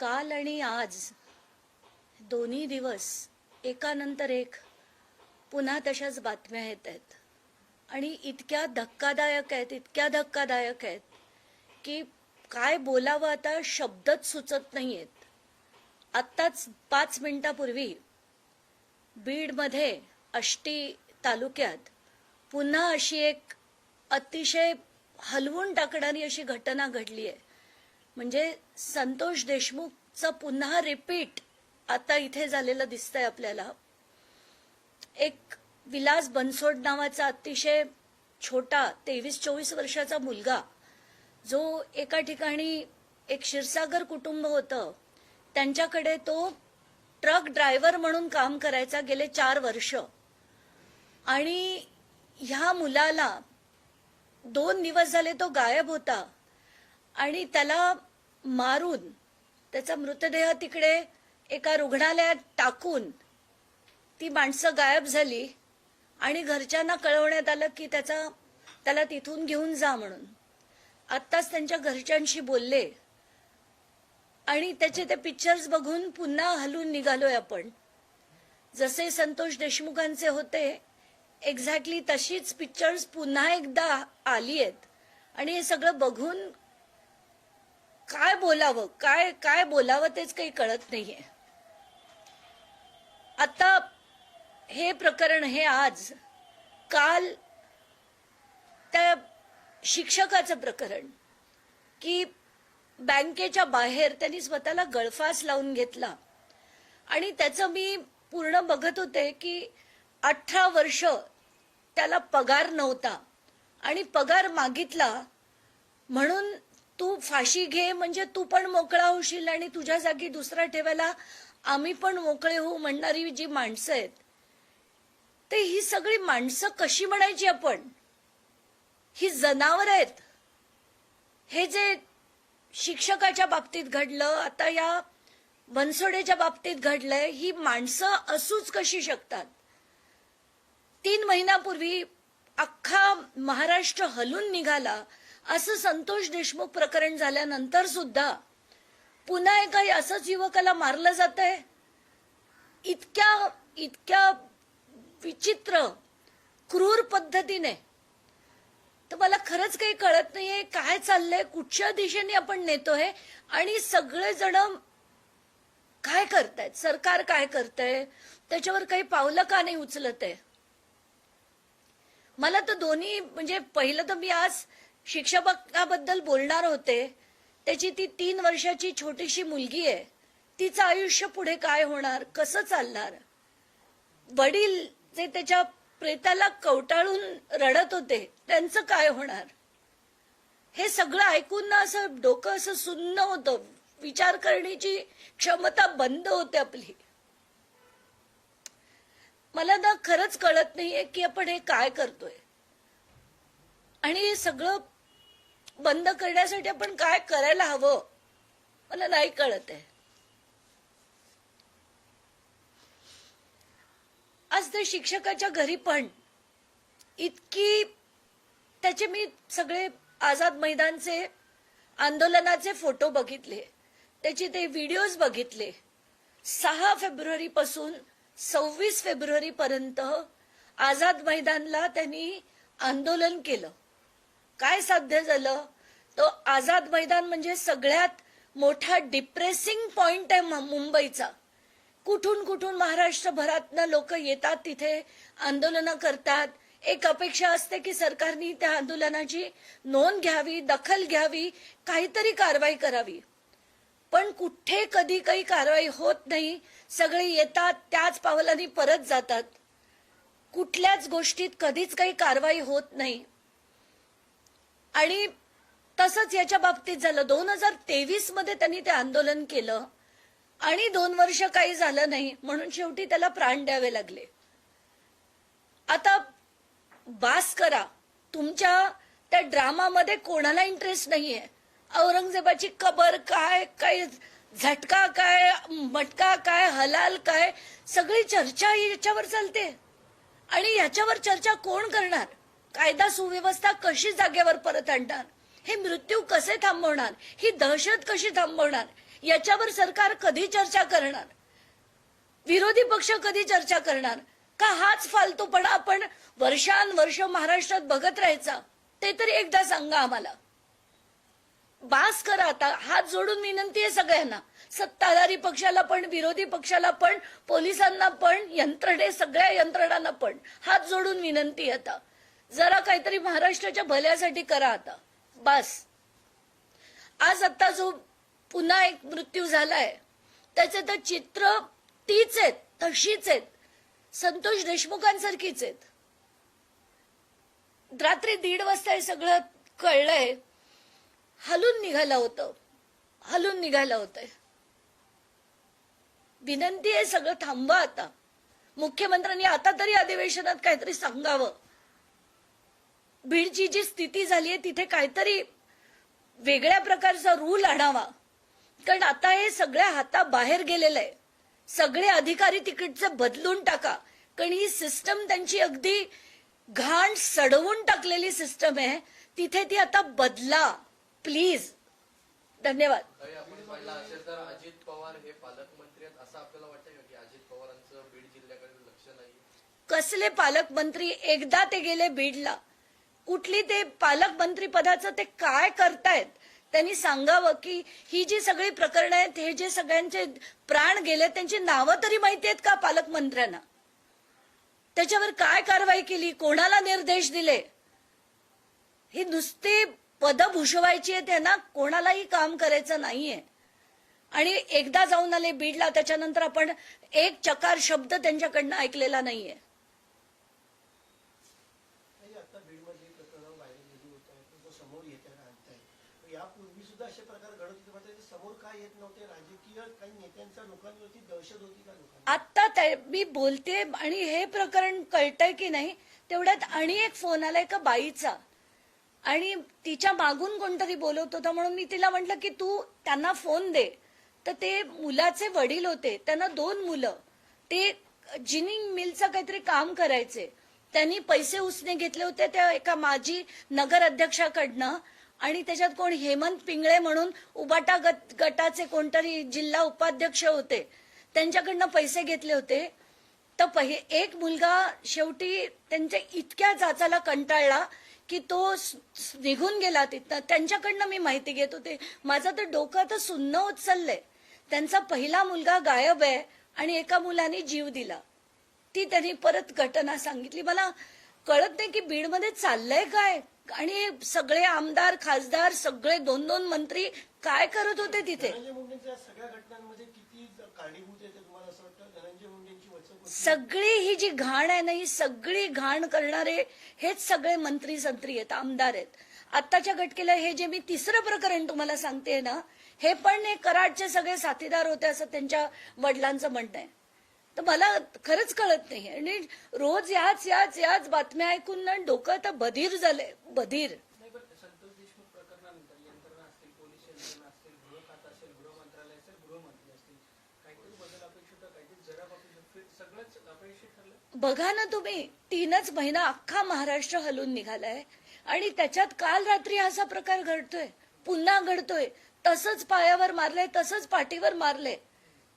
काल आणि आज दोन्ही दिवस एकानंतर एक पुन्हा तशाच बातम्या येत आहेत. आणि इतक्या धक्कादायक आहेत इतक्या धक्कादायक आहेत की काय बोलावं आता शब्दच सुचत नाही आहेत आत्ताच पाच मिनिटापूर्वी बीडमध्ये आष्टी तालुक्यात पुन्हा अशी एक अतिशय हलवून टाकणारी अशी घटना घडली आहे म्हणजे संतोष देशमुखचं पुन्हा रिपीट आता इथे झालेलं दिसतंय आपल्याला. एक विलास बनसोड नावाचा अतिशय छोटा तेवीस चोवीस वर्षाचा मुलगा जो एका ठिकाणी एक क्षीरसागर कुटुंब होतं. त्यांच्याकडे तो ट्रक ड्रायव्हर म्हणून काम करायचा गेले चार वर्ष. आणि ह्या मुलाला दोन दिवस झाले तो गायब होता. आणि त्याला मारून त्याचा मृतदेह तिकडे एका रुग्णालयात टाकून ती माणसं गायब झाली आणि घरच्यांना कळवण्यात आलं की त्याचा त्याला तिथून घेऊन जा म्हणून. आत्ताच त्यांच्या घरच्यांशी बोलले. आणि त्याचे ते पिक्चर्स बघून पुन्हा हलून निघालोय आपण. जसे संतोष देशमुखांचे होते एक्झॅक्टली तशीच पिक्चर्स पुन्हा एकदा आली आहेत. आणि हे सगळं बघून काय बोलावं? काय काय बोलावं तेच काही कळत नाहीये. आता हे प्रकरण हे आज काल त्या शिक्षकाचं प्रकरण की बँकेच्या बाहेर त्यांनी स्वतःला गळफास लावून घेतला. आणि त्याचं मी पूर्ण बघत होते की अठरा वर्ष त्याला पगार नव्हता. आणि पगार मागितला म्हणून तू फाशी घे म्हणजे तू पण मोकळा होशील आणि तुझ्या जागी दुसरा ठेवायला आम्ही पण मोकळे होऊ म्हणणारी जी माणसं आहेत ते ही सगळी माणसं कशी म्हणायची आपण? ही जनावर आहेत. हे जे शिक्षकाच्या बाबतीत घडलं आता या बनसोडेच्या बाबतीत घडलंय ही माणसं असूच कशी शकतात? तीन महिन्यापूर्वी अख्खा महाराष्ट्र हलून निघाला. असं संतोष देशमुख प्रकरण झाल्यानंतर सुद्धा पुन्हा एका असंच युवकाला मारलं जात आहे इतक्या इतक्या विचित्र क्रूर पद्धतीने. तर मला खरंच काही कळत नाहीये काय चाललंय कुठच्या दिशेने आपण नेतोय आणि सगळेजण काय करतायत? सरकार काय करतंय? त्याच्यावर काही पावलं का नाही उचलत आहे मला तर दोन्ही म्हणजे पहिलं तर मी आज शिक्षकाबद्दल बोलणार होते त्याची ती तीन वर्षाची छोटीशी मुलगी आहे तिचं आयुष्य पुढे काय होणार कसं चालणार? वडील जे त्याच्या प्रेताला कवटाळून रडत होते त्यांचं काय होणार? हे सगळं ऐकून ना असं डोकं असं सुन्न होतं विचार करण्याची क्षमता बंद होते आपली. मला ना खरंच कळत नाहीये की आपण हे काय करतोय. आणि हे सगळं बंद करण्यासाठी आपण काय करायला हवं? मला नाही कळत आहे. आज त्या शिक्षकाच्या घरी पण इतकी त्याचे मी सगळे आझाद मैदानचे आंदोलनाचे फोटो बघितले. त्याचे ते व्हिडिओज बघितले. सहा फेब्रुवारी पासून सव्वीस फेब्रुवारी पर्यंत आझाद मैदानला त्यांनी आंदोलन केलं. काय साध्य झालं? तो आझाद मैदान म्हणजे सगळ्यात मोठा डिप्रेसिंग पॉइंट आहे मु- मुंबईचा. कुठून कुठून महाराष्ट्रभरातनं लोक येतात तिथे आंदोलनं करतात? एक अपेक्षा असते की सरकारने त्या आंदोलनाची नोंद घ्यावी दखल घ्यावी काहीतरी कारवाई करावी. पण कुठे कधी काही कारवाई होत नाही सगळे येतात त्याच पावलांनी परत जातात. कुठल्याच गोष्टीत कधीच काही कारवाई होत नाही. आणि तसंच याच्या बाबतीत झालं. दोन हजार तेवीसमध्ये त्यांनी ते आंदोलन केलं. आणि दोन वर्ष काही झालं नाही म्हणून शेवटी त्याला प्राण द्यावे लागले. आता बास करा तुमच्या त्या ड्रामामध्ये कोणाला इंटरेस्ट नाहीये? औरंगजेबाची कबर काय काय झटका काय मटका काय हलाल काय सगळी चर्चा ही याच्यावर चालते. आणि याच्यावर चर्चा कोण करणार? कायदा सुव्यवस्था कशी जागेवर परत आणणार? हे मृत्यू कसे थांबवणार? ही दहशत कशी थांबवणार? याच्यावर सरकार कधी चर्चा करणार? विरोधी पक्ष कधी चर्चा करणार? का हाच फालतूपणा आपण वर्षानुवर्ष महाराष्ट्रात बघत राहायचा? ते तरी एकदा सांगा आम्हाला. बास करा आता. हात जोडून विनंती आहे सगळ्यांना. सत्ताधारी पक्षाला पण विरोधी पक्षाला पण पोलिसांना पण यंत्रणे सगळ्या यंत्रणांना पण. हात जोडून विनंती आहे आता. जरा काहीतरी महाराष्ट्राच्या भल्यासाठी करा आता. बास. आज आता जो पुन्हा एक मृत्यू झालाय त्याचे तर चित्र तीच आहेत तशीच आहेत. संतोष देशमुखांसारखीच आहेत. रात्री दीड वाजता हे सगळं कळलंय. हलून निघायला होतं. हलून निघायला होतंय. विनंती आहे सगळं थांबवा आता. मुख्यमंत्र्यांनी आता तरी अधिवेशनात काहीतरी सांगावं. बीडची जी स्थिती झाली आहे तिथे काहीतरी वेगळ्या प्रकारचा रूल आणावा. कारण आता हे सगळ्या हाताबाहेर गेलेलं आहे. सगळे अधिकारी तिकडचे बदलून टाका. कारण ही सिस्टम त्यांची अगदी घाण सडवून टाकलेली सिस्टम आहे. तिथे ती आता बदला. प्लीज धन्यवाद. अजित पवार हे पालकमंत्री असं आपल्याला वाटतं की अजित पवारांचं बीड जिल्ह्याकडे लक्ष नाही? कसले पालकमंत्री? एकदा ते गेले बीडला. कुठली ते पालकमंत्री पदाचं ते काय करतायत? त्यांनी सांगावं की ही जी सगळी प्रकरणं आहेत हे जे सगळ्यांचे प्राण गेले त्यांची नावं तरी माहिती आहेत का पालकमंत्र्यांना त्याच्यावर काय कारवाई केली? कोणाला निर्देश दिले? ही नुसती पद भूषवायची आहे त्यांना कोणालाही काम करायचं नाहीये. आणि एकदा जाऊन आले बीडला त्याच्यानंतर आपण एक चकार शब्द त्यांच्याकडनं ऐकलेला नाहीये नाही, आता बीडमध्ये प्रकरण व्हायरल गेली होत आहे तो समोर येत आहे आणताय यापूर्वी सुद्धा असे प्रकार घडत होते मात्र ते समोर काय येत नव्हते राजकीय काही नेत्यांच्या लोकांवरती दहशत होती का लोकांना आता त्या- मी बोलते आणि हे प्रकरण कळतंय की नाही तेवढ्यात आणि एक फोन आलाय का बाईचा. आणि तिच्या मागून कोणतरी बोलवत होता म्हणून मी तिला म्हटलं की तू त्यांना फोन दे. तर ते मुलाचे वडील होते त्यांना दोन मुलं. ते जिनिंग मिलचं काहीतरी काम करायचे. त्यांनी पैसे उसने घेतले होते त्या एका माजी नगर अध्यक्षाकडनं आणि त्याच्यात कोण? हेमंत पिंगळे म्हणून उबाटा गट गटाचे कोणतरी जिल्हा उपाध्यक्ष होते. त्यांच्याकडनं पैसे घेतले होते. तर पहि एक मुलगा शेवटी त्यांच्या इतक्या जाचाला कंटाळला की तो निघून गेला तिथनं. त्यांच्याकडनं मी माहिती घेत होते. माझं तर डोकं तर सुन्न होत चाललंय. त्यांचा पहिला मुलगा गायब आहे आणि एका मुलाने जीव दिला. ती त्यांनी परत घटना सांगितली. मला कळत नाही की बीडमध्ये चाललंय काय? आणि सगळे आमदार खासदार सगळे दोन दोन मंत्री काय करत होते तिथे? सगळी ही जी घाण आहे ना ही सगळी घाण करणारे हेच सगळे मंत्री संत्री आहेत आमदार आहेत. आत्ताच्या घटकेला हे जे मी तिसरं प्रकरण तुम्हाला सांगते ना हे पण कराडचे सगळे साथीदार होते असं त्यांच्या वडिलांचं म्हणणं आहे. तर मला खरंच कळत नाही आणि रोज याच याच याच बातम्या ऐकून ना डोकं आता बधीर झालंय बधीर. बघा ना तुम्ही तीनच महिना अख्खा महाराष्ट्र हलून निघालाय. आणि त्याच्यात काल रात्री असा प्रकार घडतोय पुन्हा घडतोय. तसंच पायावर मारलंय तसंच पाठीवर मारले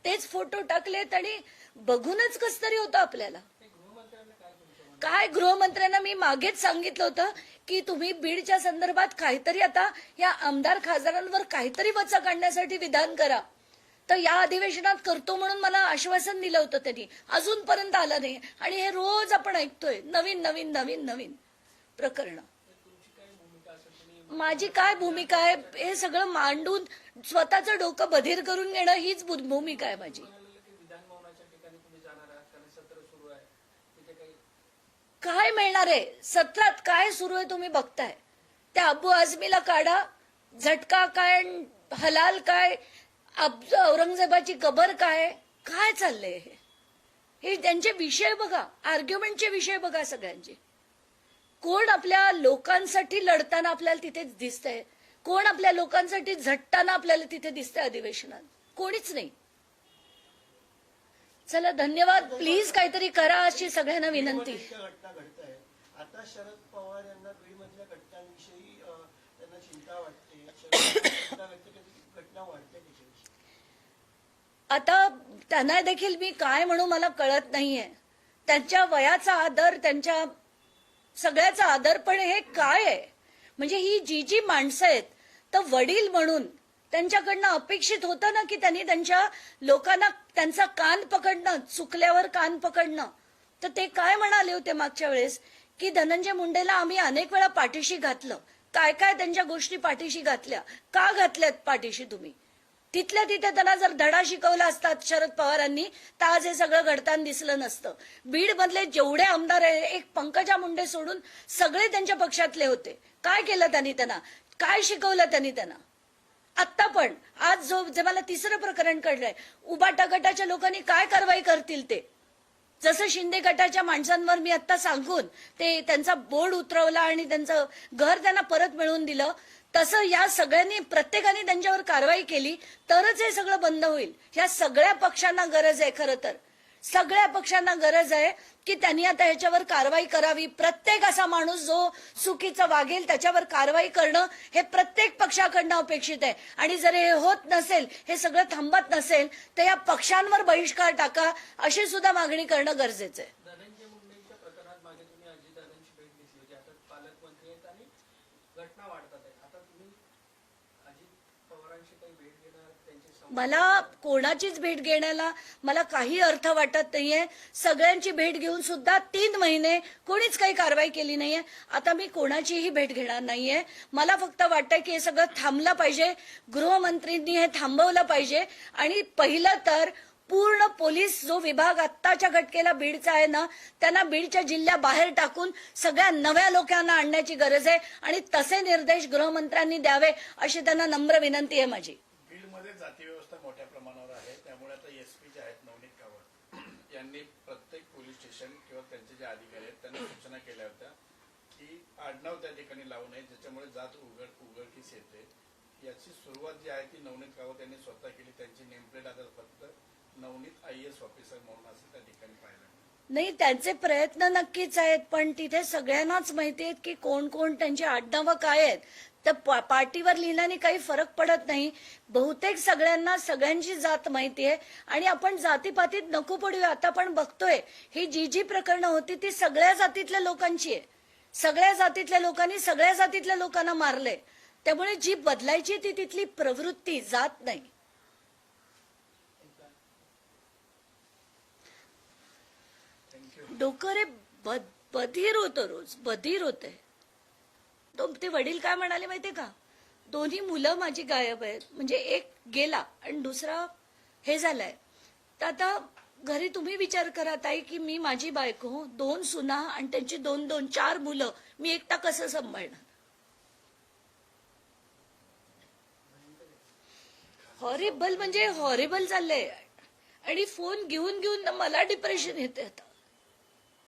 तेच फोटो टाकलेत आणि बघूनच कस तरी होतं आपल्याला. काय गृहमंत्र्यांना मी मागेच सांगितलं होतं की तुम्ही बीडच्या संदर्भात काहीतरी आता या आमदार खासदारांवर काहीतरी वचा काढण्यासाठी विधान करा. तर या अधिवेशनात करतो म्हणून मला आश्वासन दिलं होतं त्यांनी. अजूनपर्यंत आलं नाही. आणि हे रोज आपण ऐकतोय. नवीन नवीन नवीन नवीन प्रकरण. माझी काय भूमिका आहे हे सगळं मांडून स्वतःचं डोकं बधीर करून घेणं हीच भूमिका आहे माझी. काय मिळणार आहे? सत्रात काय सुरू आहे तुम्ही बघताय? त्या अबू आझमीला काढा झटका काय हलाल काय औरंगजेबाची कबर काय काय चाललंय हे? हे त्यांचे विषय बघा आर्ग्युमेंटचे विषय बघा सगळ्यांचे. कोण आपल्या लोकांसाठी लढताना आपल्याला तिथे दिसतंय? कोण आपल्या लोकांसाठी झटताना आपल्याला तिथे दिसतंय अधिवेशनात? कोणीच नाही. चला धन्यवाद. प्लीज काहीतरी करा अशी सगळ्यांना विनंती. आता शरद पवार यांना बीडमधल्या घटनांविषयी त्यांना चिंता वाटते. घटना वाढते आता त्यांना देखील मी काय म्हणू मला कळत नाहीये. त्यांच्या वयाचा आदर त्यांच्या सगळ्याचा आदरपण हे काय आहे? म्हणजे ही जी जी माणसं आहेत तर वडील म्हणून त्यांच्याकडनं अपेक्षित होतं ना की त्यांनी त्यांच्या लोकांना त्यांचा कान पकडणं चुकल्यावर कान पकडणं? तर ते काय म्हणाले होते मागच्या वेळेस? की धनंजय मुंडेला आम्ही अनेक वेळा पाठीशी घातलं. काय काय त्यांच्या गोष्टी पाठीशी घातल्या? का घातल्यात पाठीशी तुम्ही? तिथल्या तिथे त्यांना जर धडा शिकवला असतात शरद पवारांनी तर आज हे सगळं घडताना दिसलं नसतं. बीड मधले जेवढे आमदार आहे एक पंकजा मुंडे सोडून सगळे त्यांच्या पक्षातले होते. काय केलं त्यांनी त्यांना? काय शिकवलं त्यांनी त्यांना? आत्ता पण आज जो जे मला तिसरं प्रकरण कळलंय उबाटा गटाच्या लोकांनी काय कारवाई करतील ते? जसं शिंदे गटाच्या माणसांवर मी आता सांगून ते त्यांचा बोर्ड उतरवला आणि त्यांचं घर त्यांना परत मिळवून दिलं तसं या सगळ्यांनी प्रत्येकाने त्यांच्यावर कारवाई केली तरच हे सगळं बंद होईल. ह्या सगळ्या पक्षांना गरज आहे खरं तर. सगळ्या पक्षांना गरज आहे की त्यांनी आता ह्याच्यावर कारवाई करावी. प्रत्येक असा माणूस जो चुकीचं वागेल त्याच्यावर कारवाई करणं हे प्रत्येक पक्षाकडनं अपेक्षित आहे. आणि जर हे होत नसेल हे सगळं थांबत नसेल तर या पक्षांवर बहिष्कार टाका अशी सुद्धा मागणी करणं गरजेचं आहे धनंजय मुंडेंच्या प्रकरणात मागे तुम्ही अजितदादांची भेट घेतली होती आता पालकमंत्री आहेत आणि घटना वाढतात आहेत आता तुम्ही अजित पवारांशी काही भेट घेणार त्यांची संवाद मला कोणाचीच भेट घेण्याला मला काही अर्थ वाटत नाहीये. सगळ्यांची भेट घेऊन सुद्धा तीन महिने कोणीच काही कारवाई केली नाहीये. आता मी कोणाचीही भेट घेणार नाहीये. मला फक्त वाटतं की हे सगळं थांबलं पाहिजे. गृहमंत्रींनी हे थांबवलं पाहिजे. आणि पहिलं तर पूर्ण पोलीस जो विभाग आत्ताच्या घटकेला बीडचा आहे ना त्यांना बीडच्या जिल्ह्याबाहेर टाकून सगळ्या नव्या लोकांना आणण्याची गरज आहे. आणि तसे निर्देश गृहमंत्र्यांनी द्यावे अशी त्यांना नम्र विनंती आहे माझी. बीडमध्ये जाती व्यवस्था मोठ्या प्रमाणावर आहे. त्यामुळे आता एसपी जे आहेत नवनीत कावड यांनी प्रत्येक पोलीस स्टेशन किंवा त्यांचे जे अधिकारी आहेत त्यांना सूचना केल्या होत्या की आडनाव त्या ठिकाणी लावू नये ज्याच्यामुळे जात उघड उघडकीस येते. याची सुरुवात जी आहे ती नवनीत कावत यांनी स्वतः केली. त्यांची नेमप्लेट आता फक्त नवनीत आय एस ऑफिसर म्हणून असं त्या ठिकाणी पाहिलं नाही त्यांचे प्रयत्न नक्कीच आहेत पण तिथे सगळ्यांनाच माहिती आहेत की कोण कोण त्यांची आडनावं काय आहेत. तर पा- पार्टीवर लिहिल्याने काही फरक पडत नाही. बहुतेक सगळ्यांना सगळ्यांची जात माहिती आहे. आणि आपण जातीपातीत नको पडूया आता आपण बघतोय ही जी जी प्रकरणं होती ती सगळ्या जातीतल्या लोकांची आहे. सगळ्या जातीतल्या लोकांनी सगळ्या जातीतल्या लोकांना मारले त्यामुळे जी बदलायची ती तिथली प्रवृत्ती जात नाही. डोकं रे बद- बधीर होतं रोज बधीर होते. तो ते वडील काय म्हणाले माहितीये का? दोन्ही मुलं माझी गायब आहेत. म्हणजे एक गेला आणि दुसरा हे झालाय. तर आता घरी तुम्ही विचार करा ताई की मी माझी बायको दोन सुना आणि त्यांची दोन दोन चार मुलं मी एकटा कसं सांभाळणार? हॉरेबल म्हणजे हॉरेबल चाललंय. आणि फोन घेऊन घेऊन मला डिप्रेशन येते आता.